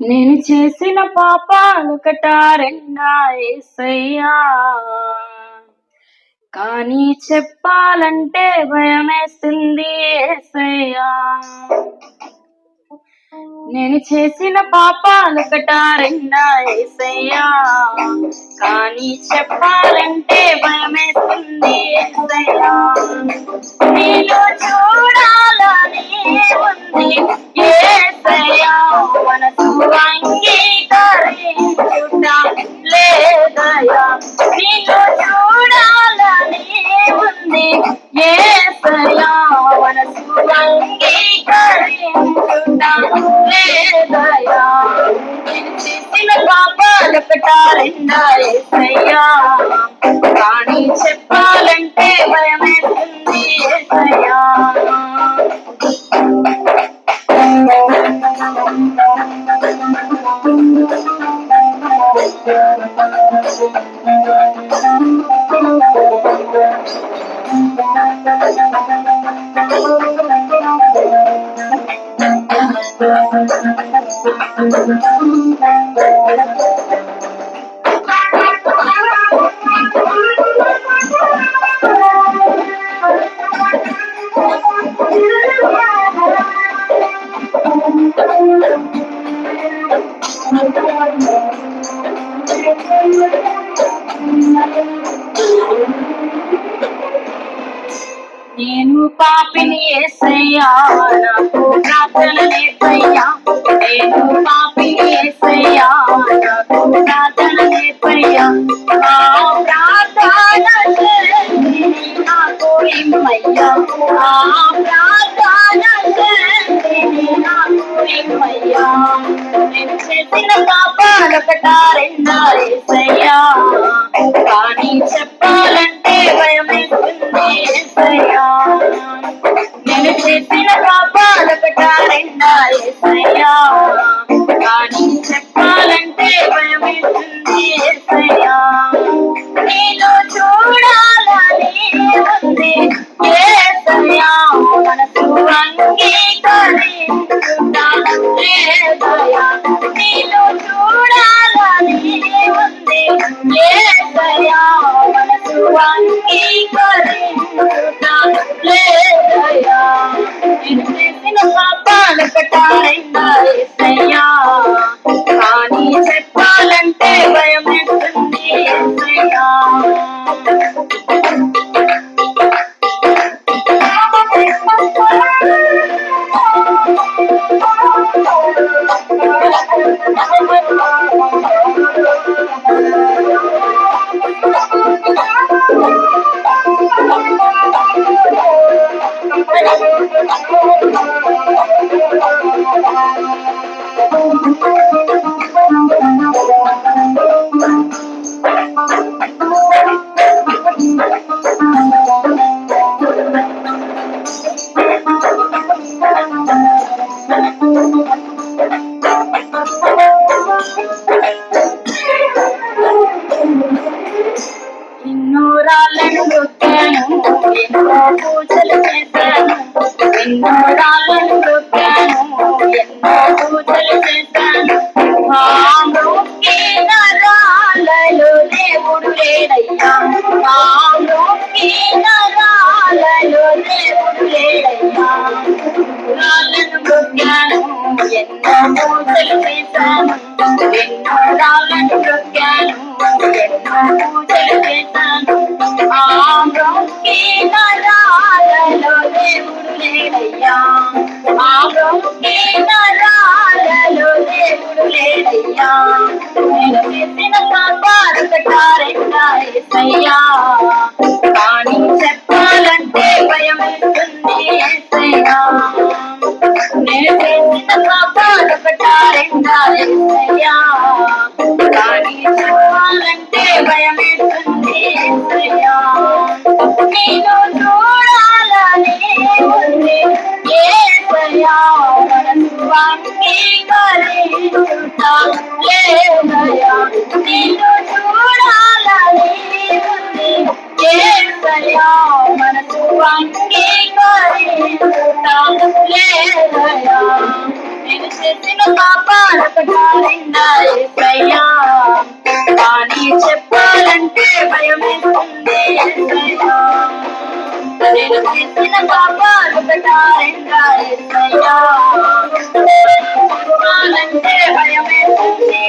నేను చేసిన పాపాలు కటారెండా ఏసయ్యా. కానీ చెప్పాలంటే భయమేస్తుంది ఏసయ్యా. నేను చేసిన పాపాలు కటారెండా ఏసయ్యా. కానీ చెప్పాలంటే భయమేస్తుంది ఏసయ్యా. నేను పాపాలు ఏసయ్యా కానీ చెప్పాలంటే భయమేస్తుంది ఏసయ్యా. నేను పాపిని ఏసయ్యా నాకు ప్రార్థన నేర్పయ్యా வேண்டும் நான் தேவையா Thank you. పూజలు చేశాను ఎన్నో రాళ్ళను కొట్టాను ఎన్నో పూజలు చేశాను ఆ రాళ్ళలో దేవుడు లేడయ్యా ఆ రాళ్ళలో దేవుడు లేడయ్యా ఎన్నో పూజలు చేశాను ఎన్నో రాళ్ళను దొక్కాను ఎన్నో పూజలు చేశాను ఆ మొక్కిన రాళ్ళలో దేవుడు లేడయ్యా ఆ మొక్కిన రాళ్ళలో దేవుడు లేడయ్యా నేను చేసిన పాపాలు కట్టారెండా ఏసయ్యా చేసిన పాపాలొకటా కానీ చెప్పాలంటే భయం నేను చేసిన పాపాలొకటా రెండా చెప్పాలంటే భయం వేస్తుంది